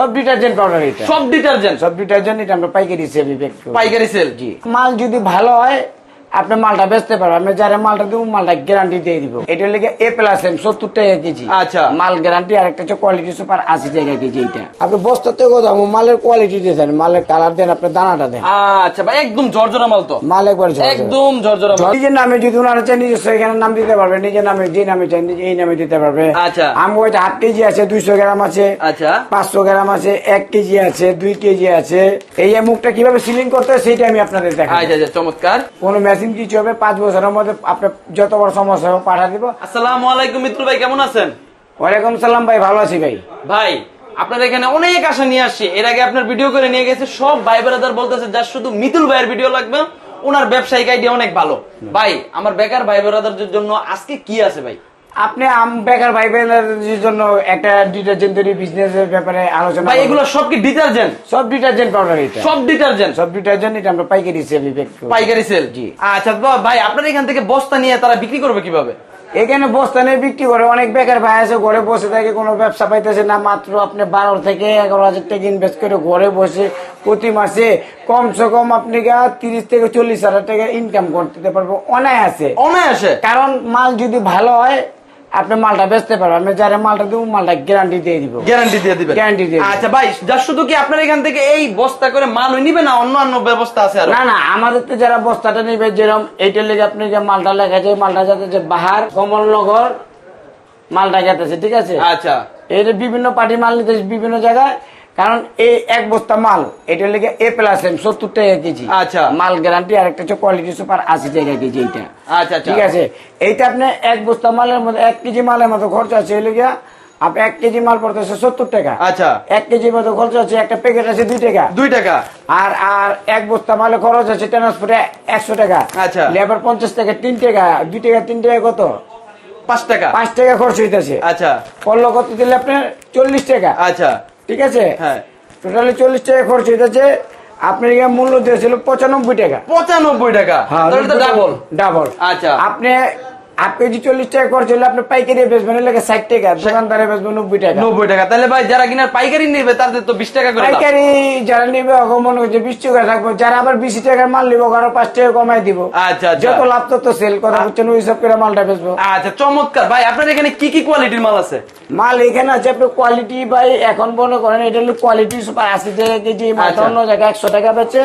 সব detergent powder এটা। সব ডিটারজেন্ট সব ডিটারজেন্ট এটা আমরা পাইকারি সেল পাইকারি সেল জি। মাল যদি ভালো হয় আপনি মালটা বেচতে পারবেন। আমি যারা মালটা দেবো মালটা গ্যারান্টি দিয়ে দিব। এটা লেগে এ প্লাস এম সত্তর টাকা কেজি। আচ্ছা। মাল গ্যারান্টি আর একটা হচ্ছে কোয়ালিটি সুপার আশি টাকা কেজি এটা। আপনি বস্তা থেকে দাম মালের কোয়ালিটি দিয়েছেন মালের কালার দেন আপনি দানাটা দেন। আচ্ছা ভাই একদম জর্জরা মাল তো। মাল একবার একদম জর্জরা মাল। নিজের নামে যদি ওনারা চাই নিজস্ব এখানে নাম দিতে পারবে নিজের নামে যে নামে চাই নিজে এই নামে দিতে পারবে। আচ্ছা। আম ওইটা হাফ কেজি আছে দুইশো গ্রাম আছে। আচ্ছা। পাঁচশো গ্রাম আছে এক কেজি আছে দুই কেজি আছে। এই মুখটা কীভাবে সিলিং করতে হয় সেটা আমি আপনাদের দেখাই আচ্ছা আচ্ছা চমৎকার। কোন মেশিন কিছু হবে পাঁচ বছরের মধ্যে আপনার যত বড় সমস্যা হবে পাঠা দিব। আসসালামু আলাইকুম মিত্র ভাই কেমন আছেন? ওয়ালাইকুম সালাম ভাই ভালো আছি ভাই। ভাই আপনার এখানে অনেক আশা নিয়ে আসছি। এর আগে আপনার ভিডিও করে নিয়ে গেছে সব ভাই বেড়াদার বলতেছে যার শুধু মিতুল ভাইয়ের ভিডিও লাগবে ওনার ব্যবসায়িক আইডিয়া অনেক ভালো। ভাই আমার বেকার ভাই বেড়াদারদের জন্য আজকে কি আছে ভাই? আপনি আম বেকার ভাই বোনের জন্য একটা ডিটারজেন্ট তৈরি বিজনেসের ব্যাপারে আলোচনা ভাই এগুলো সব কি ডিটারজেন্ট সব ডিটারজেন্ট পাউডার এটা। সব ডিটারজেন্ট সব ডিটারজেন্ট এটা আমরা পাইকারি বিক্রি পাইকারি সেল জি। আচ্ছা তো ভাই আপনার এখান থেকে বস্তা নিয়ে তারা বিক্রি করবে কীভাবে? এখানে বস্তা নিয়ে বিক্রি করে অনেক বেকার ভাই আছে ঘরে বসে থাকে কোনো ব্যবসা পাইতেছে না মাত্র আপনি বারো থেকে এগারো হাজার টাকা ইনভেস্ট করে ঘরে বসে প্রতি মাসে কমসে কম আপনি তিরিশ থেকে চল্লিশ হাজার টাকা ইনকাম করতে পারব। অনায়াসে। অনায়াসে? কারণ মাল যদি ভালো হয় আপনি মালটা বেচতে পারবেন। আমি যারা মালটা দেবো মালটা গ্যারান্টি দিয়ে দিব। গ্যারান্টি দিয়ে দিবেন। গ্যারান্টি দিয়ে আচ্ছা ভাই যা শুধু কি আপনার এখান থেকে এই বস্তা করে মাল নিবে না অন্য অন্য ব্যবস্থা আছে আর? না না আমাদের তো যারা বস্তাটা নিবে যেরকম এইটার লেগে আপনি যে মালটা লেখা যায় মালটা যাতে যে বাহার কমলনগর মালটা গেতেছে ঠিক আছে? আচ্ছা। এটা বিভিন্ন পার্টি মাল নিতে বিভিন্ন জায়গায় কারণ এই এক বস্তা মাল এটা লেগে এ প্লাস এম সত্তর টাকা কেজি। আচ্ছা। মাল গ্যারান্টি আর একটা হচ্ছে কোয়ালিটি সুপার আশি টাকা কেজি এইটা। আচ্ছা আচ্ছা। ঠিক আছে? এইটা আপনি এক বস্তা মালের মধ্যে এক কেজি মালের মতো খরচ আছে এই লেগে আপনি এক কেজি মাল পড়তেছে সত্তর টাকা। আচ্ছা। এক কেজির মতো খরচ আছে একটা প্যাকেট আছে দুই টাকা। দুই টাকা। আর আর এক বস্তা মালে খরচ আছে ট্রান্সপোর্টে একশো টাকা। আচ্ছা। লেবার পঞ্চাশ টাকা তিন টাকা দুই টাকা তিন টাকা কত? পাঁচ টাকা। পাঁচ টাকা খরচ হইতেছে। আচ্ছা। পড়ল কত দিলে আপনার চল্লিশ টাকা। আচ্ছা। ঠিক আছে? হ্যাঁ। টোটালি চল্লিশ টাকা খরচ হইতেছে। আপনার এখানে মূল্য দিয়েছিল পঁচানব্বই টাকা। পঁচানব্বই টাকা? ডাবল ডাবল আচ্ছা। আপনি হাফ কেজি চল্লিশ টাকা খরচ হলে আপনি পাইকারি বেচবেন এলাকা ষাট টাকা দোকানদারে বেচবেন নব্বই টাকা। নব্বই টাকা। তাহলে ভাই যারা কিনার পাইকারি নেবে তাদের তো বিশ টাকা করে পাইকারি যারা নিবে মনে করছে বিশ টাকা থাকব যারা আবার বিশ টাকার মাল নিবো আরও পাঁচ টাকা কমাই দিব। আচ্ছা আচ্ছা। যত লাভ তত সেল কথা হচ্ছে ওই সব করে মালটা বেচবো। আচ্ছা চমৎকার। ভাই আপনার এখানে কি কি কোয়ালিটির মাল আছে? মাল এখানে আছে আপনার কোয়ালিটি ভাই এখন মনে করেন এটা হলো কোয়ালিটি সুপার আশি টাকা কেজি মালটা আচ্ছা। অন্য জায়গায় একশো টাকা বেচে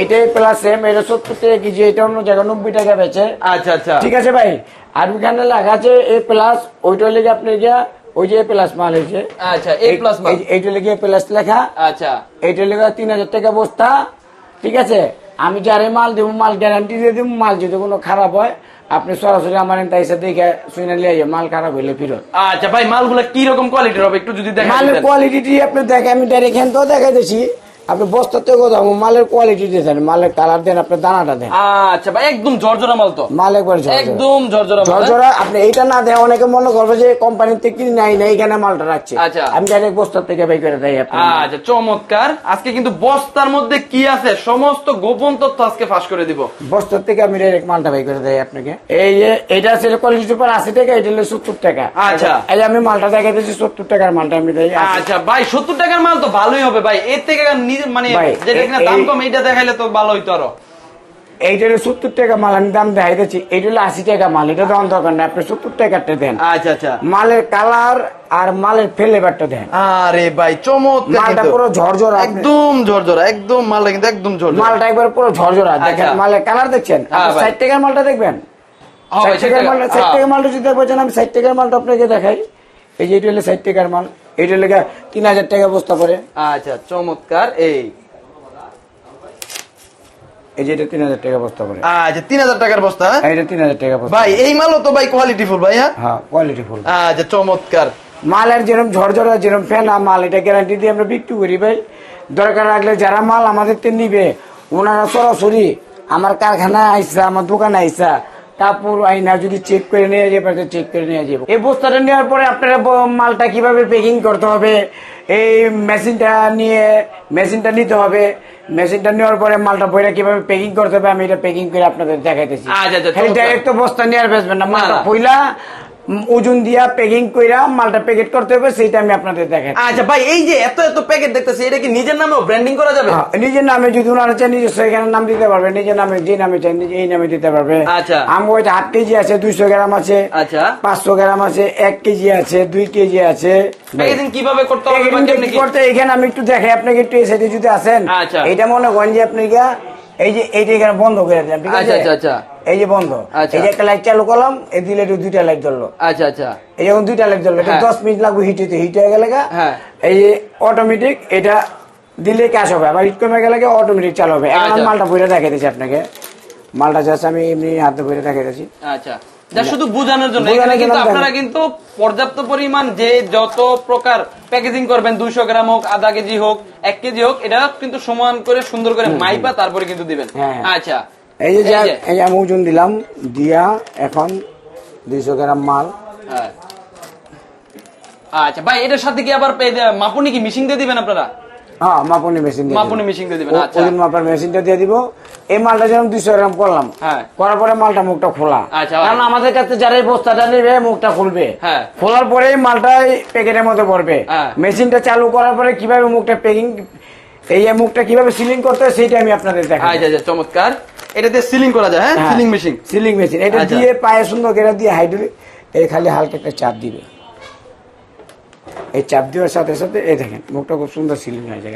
এটাই প্লাস সেম এটা সত্তর টাকা কেজি এটা অন্য জায়গায় নব্বই টাকা বেচে। আচ্ছা আচ্ছা। ঠিক আছে ভাই? আর ওখানে লেখা আছে এ প্লাস ওইটা লেগে আপনি গিয়া ওই যে এ প্লাস মাল হয়েছে। আচ্ছা এ প্লাস মাল। এইটা লেগে এ প্লাস লেখা। আচ্ছা। এইটা লেগে তিন হাজার টাকা বস্তা ঠিক আছে? আমি যারে মাল দেবো মাল গ্যারান্টি দিয়ে দেবো মাল যদি কোনো খারাপ হয় আপনি সরাসরি আমার এসে দেখে শুনে নিয়ে মাল খারাপ হইলে ফিরত। আচ্ছা ভাই মালগুলা কি রকম কোয়ালিটির হবে একটু যদি দেখেন মালের কোয়ালিটি আপনি দেখে আমি ডাইরেক্ট এখান থেকেও দেখাইতেছি আপনি বস্তা থেকে কথা মালের কোয়ালিটি দেন মালের কালার দেন আপনি দানাটা দেন। আচ্ছা ভাই একদম জর্জরা মাল তো। মাল একবার একদম জর্জরা মাল হ্যাঁ? ঝরঝরা আপনি এইটা না দেয় অনেকে মনে করবে যে কোম্পানির থেকে কিনে নাই না এইখানে মালটা রাখছে। আচ্ছা। আমি ডাইরেক্ট বস্তার থেকে বাই করে দেয় আপনি আচ্ছা চমৎকার। আজকে কিন্তু বস্তার মধ্যে কি আছে? সমস্ত গোপন তথ্য আজকে ফাঁস করে দিব। বস্তার থেকে আমি ডাইরেক্ট মালটা বাই করে দেয় আপনাকে। এই যে এটা আছে কোয়ালিটির উপর আশি টাকা এটা হলো সত্তর টাকা। আচ্ছা। এই আমি মালটা দেখাইতেছি সত্তর টাকার মালটা আমি দেই। আচ্ছা ভাই সত্তর টাকার মাল তো ভালোই হবে ভাই। এর থেকে মানে যেটা কিনা দাম কম এইটা দেখাইলে তো ভালো হইতো আরও। এইটা হলো সত্তর টাকা মাল আমি দাম দেখাইতেছি এইটা হলো আশি টাকা মাল এটা দাম দরকার না আপনি সত্তর টাকারটা দেন। আচ্ছা আচ্ছা। মালের কালার আর মালের ফ্লেভারটা দেন। আরে ভাই চমৎকার মালটা পুরো ঝরঝরা। একদম ঝরঝরা একদম মালটা কিন্তু একদম ঝরঝরা। মালটা একবার পুরো ঝরঝরা। দেখেন আচ্ছা। মালের কালার দেখছেন? হ্যাঁ, ষাট টাকার মালটা দেখবেন? হ্যাঁ, ষাট টাকার মালটা ষাট হ্যাঁ। টাকার মালটা যদি দেখবেন আমি ষাট টাকার মালটা আপনাকে দেখাই। এই যে এটা হলো ষাট টাকার মাল এইটা লেগে তিন হাজার টাকা বস্তা পরে আচ্ছা চমৎকার এই। এই যে এটা তিন হাজার টাকা বস্তা পরে আচ্ছা তিন হাজার টাকার বস্তা হ্যাঁ? এইটা তিন হাজার টাকা বস্তা ভাই এই মালও তো ভাই কোয়ালিটি ফুল ভাই হ্যাঁ? হ্যাঁ কোয়ালিটি ফুল আচ্ছা চমৎকার। মালের যেরকম ঝরঝরা যেরকম ফেনা মাল এটা গ্যারান্টি দিয়ে আমরা বিক্রি করি ভাই। দরকার লাগলে যারা মাল আমাদের নিবে ওনারা সরাসরি আমার কারখানায় আইসা আমার দোকানে আইসা কাপড় আইনা যদি চেক করে নিয়ে যাবে চেক করে নিয়ে যাব এই বস্তাটা নেওয়ার পরে আপনারা মালটা কীভাবে প্যাকিং করতে হবে এই মেশিনটা নিয়ে মেশিনটা নিতে হবে মেশিনটা নেওয়ার পরে মালটা বইরা কীভাবে প্যাকিং করতে হবে আমি এটা প্যাকিং করে আপনাদের দেখাইতেছি আচ্ছা, আচ্ছা, খালি। ডাইরেক্ট তো বস্তা নিয়ে আর বেসবেন না মালটা না। ওজন দিয়া প্যাকিং কইরা মালটা প্যাকেট করতে হবে সেইটা আমি আপনাদের দেখাই আচ্ছা ভাই এই যে এত এত প্যাকেট দেখতেছি এটা কি নিজের নামেও ব্র্যান্ডিং করা যাবে হ্যাঁ, নিজের নামে যদি ওনারা চান নিজস্ব এখানে নাম দিতে পারবে নিজের নামে যে নামে চান এই নামে দিতে পারবে আচ্ছা। আম ওইটা আট কেজি আছে দুইশো গ্রাম আছে আচ্ছা পাঁচশো গ্রাম আছে এক কেজি আছে দুই কেজি আছে কীভাবে করতে হবে? করতে এখানে আমি একটু দেখাই আপনাকে একটু এই সাইডে যদি আসেন আচ্ছা। এটা মনে করেন যে আপনি গিয়া এই যে এইটা এখানে বন্ধ করে দিলাম ঠিক আছে আচ্ছা, আচ্ছা, আচ্ছা। এই যে বন্ধ আচ্ছা। এই যে একটা লাইট চালু করলাম এই দিলে একটু দুইটা লাইট জ্বললো আচ্ছা আচ্ছা এই যখন দুইটা লাইট জ্বললো এটা। দশ মিনিট লাগবে হিট হইতে হিট হয়ে গেলে হ্যাঁ। এই যে অটোমেটিক এটা দিলে ক্যাশ হবে আবার হিট কমে গেলে অটোমেটিক চালু হবে এখন আচ্ছা। মালটা বইরে দেখাইতেছি আপনাকে মালটা জাস্ট আমি এমনি হাতে বইরে দেখাইতেছি আচ্ছা যা শুধু বোঝানোর জন্য কিন্তু আপনারা কিন্তু পর্যাপ্ত পরিমাণ যে যত প্রকার প্যাকেজিং করবেন দুইশো গ্রাম হোক আধা কেজি হোক এক কেজি হোক এটা কিন্তু সমান করে সুন্দর করে মাইপা তারপরে কিন্তু দিবেন। হ্যাঁ। আচ্ছা। এই যে এই আমি ওজন দিলাম দিয়া এখন দুইশো গ্রাম মাল। হ্যাঁ। আচ্ছা ভাই এটার সাথে কি আবার মাপুনি কি মিশিং দিয়ে দিবেন আপনারা? হ্যাঁ মাপুনি মেশিন মাপুনি মেশিন দিয়ে দিবেন আচ্ছা। ওজন মাপার মেশিনটা দিয়ে দিব। এই মালটা যেরকম দুইশো গ্রাম করলাম হ্যাঁ। করার পরে মালটা মুখটা খোলা। আচ্ছা, কারণ আমাদের কাছে যারা এই বস্তাটা নেবে মুখটা খুলবে। হ্যাঁ। খোলার পরেই মালটা প্যাকেটের মধ্যে পড়বে হ্যাঁ। মেশিনটা চালু করার পরে কীভাবে মুখটা প্যাকিং এই মুখটা কীভাবে সিলিং করতে হয় সেইটা আমি আপনাদের দেখাবো। আচ্ছা আচ্ছা চমৎকার। এটাতে সিলিং করা যায় হ্যাঁ? সিলিং মেশিন সিলিং মেশিন এটা আচ্ছা। দিয়ে পায়ে সুন্দর করে দিয়ে হাইড্রোলিক খালি হালকা একটা চাপ দিবে। এই চাপ দেওয়ার সাথে সাথে এই দেখেন মুখটা খুব সুন্দর সিলিং হয়ে যায়।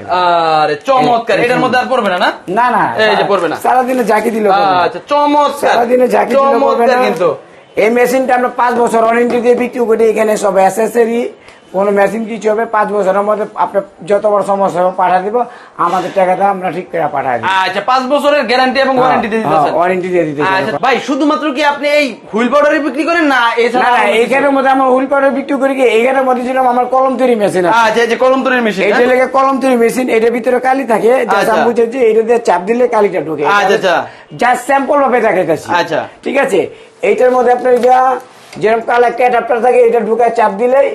আরে চমৎকার। এটার মধ্যে আর পড়বে না না? না না এই যে পড়বে না। সারাদিনে ঝাঁকি দিল আচ্ছা চমৎকার। সারাদিনে ঝাঁকি দিল কিন্তু। এই মেশিনটা আমরা পাঁচ বছর ওয়ারেন্টি দিয়ে বিক্রি করি এখানে সব অ্যাসেসরি কোনো মেশিন কিছু হবে পাঁচ বছরের মধ্যে আপনি যত বড় সমস্যা হবে পাঠা দিব আমাদের টাকাটা আমরা ঠিক করে পাঠা দিব। আচ্ছা পাঁচ বছরের গ্যারান্টি এবং ওয়ারেন্টি দিয়ে দিতেছেন ওয়ারেন্টি দিয়ে দিতে আচ্ছা ভাই শুধুমাত্র কি আপনি এই হুইল পাউডারই বিক্রি করেন না এছাড়া না এইখানের মধ্যে আমার হুইল পাউডার বিক্রি করি কি এইখানের মধ্যে ছিল আমার কলম তৈরি মেশিন আছে। আচ্ছা এই যে কলম তৈরির মেশিন এইটা লেগে কলম তৈরি মেশিন এটার ভিতরে কালি থাকে আচ্ছা। আমি বুঝেছি এটা দিয়ে চাপ দিলে কালিটা ঢোকে। আচ্ছা, আচ্ছা। জাস্ট স্যাম্পল ভাবে দেখাইতেছি। আচ্ছা। ঠিক আছে? এইটার মধ্যে আপনার এটা যেরকম কাল একটা অ্যাডাপ্টার থাকে এটা ঢুকায় চাপ দিলেই।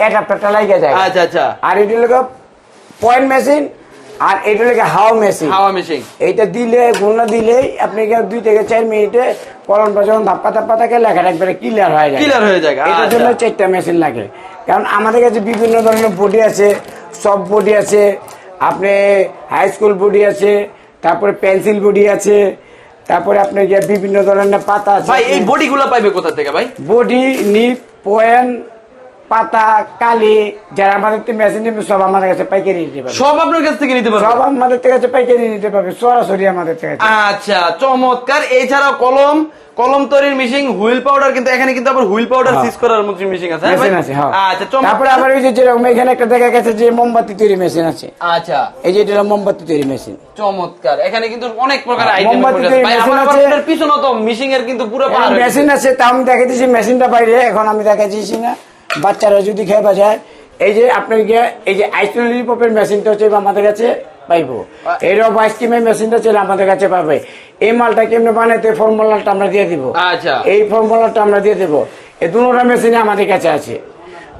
অ্যাডাপ্টারটা লাগিয়ে যায় আচ্ছা আচ্ছা। আর এটা লেগে পয়েন্ট মেশিন আর এটা লেগে হাওয়া মেশিন হাওয়া মেশিন এইটা দিলে ঘূর্ণা দিলেই আপনি দুই থেকে চার মিনিটে কলমটা যখন ধাপ্পা ধাপ্পা থাকে লেখাটা একবারে ক্লিয়ার হয়ে যায়। Clear হয়ে যায়, এটার আচ্ছা। জন্য চারটা মেশিন লাগে। কারণ আমাদের কাছে বিভিন্ন ধরনের বডি আছে সব বডি আছে আপনি হাই স্কুল বডি আছে তারপরে পেন্সিল বডি আছে তারপরে আপনার গিয়ে বিভিন্ন ধরনের পাতা আছে। ভাই এই বডিগুলো পাইবে কোথা থেকে ভাই? বডি নিপ পয়েন্ট পাতা কালি যারা আমাদের মেশিন নেবে সব আমাদের কাছে পাইকারি নিতে পারবে। সব আপনার কাছ থেকে নিতে সব আমাদের কাছে পাইকারি নিতে পারবে সরাসরি আমাদের থেকে আচ্ছা চমৎকার। এছাড়াও কলম কলম তৈরির মেশিন হুইল পাউডার কিন্তু এখানে কিন্তু আবার হুইল পাউডার হ্যাঁ। সিজ করার মতো মেশিন আছে হ্যাঁ মেশিন আছে হ্যাঁ। আচ্ছা তারপরে আবার ওই যে যেরকম এখানে একটা দেখা গেছে যে মোমবাতি তৈরি মেশিন আছে। আচ্ছা। এই যে এটা মোমবাতি তৈরি মেশিন চমৎকার। এখানে কিন্তু অনেক প্রকার হ্যাঁ, আইটেম মোমবাতি তৈরি machine আছে। পিছনে তো মিশিং এর কিন্তু পুরো হয়ে মেশিন আছে তা আমি দেখাইতেছি মেশিনটা বাইরে এখন আমি দেখাচ্ছি না। বাচ্চারা যদি খেয়ে বাজায় এই যে আপনার গিয়ে এই যে আইসক্রিম মেশিনটা হচ্ছে আমাদের কাছে পাইবো। এই রব আইসক্রিমের মেশিনটা ছিল আমাদের কাছে পাবে। এই মালটা কেমনে বানাইতে ফর্মুলাটা আমরা দিয়ে দিব। আচ্ছা। এই ফর্মুলাটা আমরা দিয়ে দেবো। এই দুটা মেশিনে আমাদের কাছে আছে।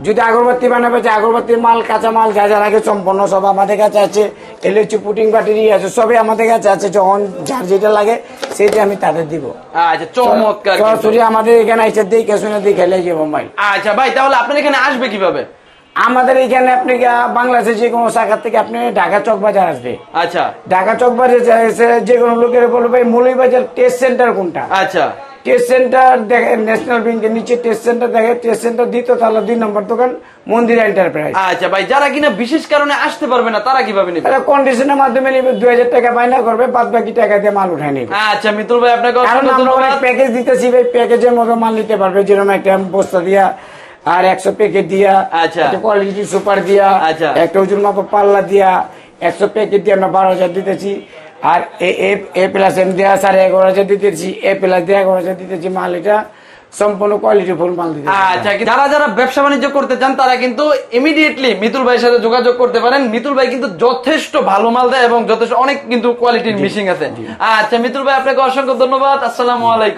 যদি আগরবাতি বানাবে যে আগরবাতির মাল কাঁচা মাল যা যা লাগে সম্পূর্ণ সব আমাদের কাছে আছে। এলএচি পুটিং ব্যাটারি আছে সবই আমাদের কাছে আছে। যখন যার যেটা লাগে সেটা আমি তাদের দিব। আচ্ছা চমৎকার সরাসরি আমাদের এখানে এসে শুনে দিয়ে খেলে যাব মাই আচ্ছা ভাই তাহলে আপনার এখানে আসবে কীভাবে? আমাদের এখানে আপনি বাংলাদেশের যে কোনো শাখার থেকে আপনি ঢাকা চক বাজার আসবে। আচ্ছা। ঢাকা চক বাজার যে কোনো লোকের বলবে ভাই মৌলী বাজার টেস্ট সেন্টার কোনটা? আচ্ছা। টেস্ট সেন্টার দেখে ন্যাশনাল ব্যাংকের নিচে টেস্ট সেন্টার দেখে টেস্ট সেন্টার দিত তাহলে দুই নম্বর দোকান মন্দির এন্টারপ্রাইজ আচ্ছা ভাই যারা কিনা বিশেষ কারণে আসতে পারবে না তারা কীভাবে নেবে? তারা কন্ডিশনের মাধ্যমে নেবে দুই হাজার টাকা বায়না করবে বাদ বাকি টাকা দিয়ে মাল উঠায় নেবে। আচ্ছা মিতুল ভাই আপনাকে কারণ আমরা ধন্যবাদ। প্যাকেজ দিতেছি ভাই প্যাকেজের মতো মাল নিতে পারবে যেরকম একটা বস্তা দিয়া আর একশো প্যাকেট দিয়া আচ্ছা। কোয়ালিটি সুপার দিয়া আচ্ছা। একটা ওজন মাপ পাল্লা দিয়া একশো প্যাকেট দিয়ে আমরা বারো হাজার দিতেছি। আর এ প্লাস এম দেওয়া সাড়ে এগারো হাজার দিতেছি এ প্লাস দিয়ে এগারো হাজার দিতেছি মাল এটা সম্পূর্ণ কোয়ালিটি ফুল মাল দিতে আচ্ছা যারা যারা ব্যবসা বাণিজ্য করতে চান তারা কিন্তু ইমিডিয়েটলি মিতুল ভাইয়ের সাথে যোগাযোগ করতে পারেন। মিতুল ভাই কিন্তু যথেষ্ট ভালো মাল দেয় এবং যথেষ্ট অনেক কিন্তু কোয়ালিটির মিশিং আছে। আচ্ছা মিতুল ভাই আপনাকে অসংখ্য ধন্যবাদ। আসসালামু আলাইকুম।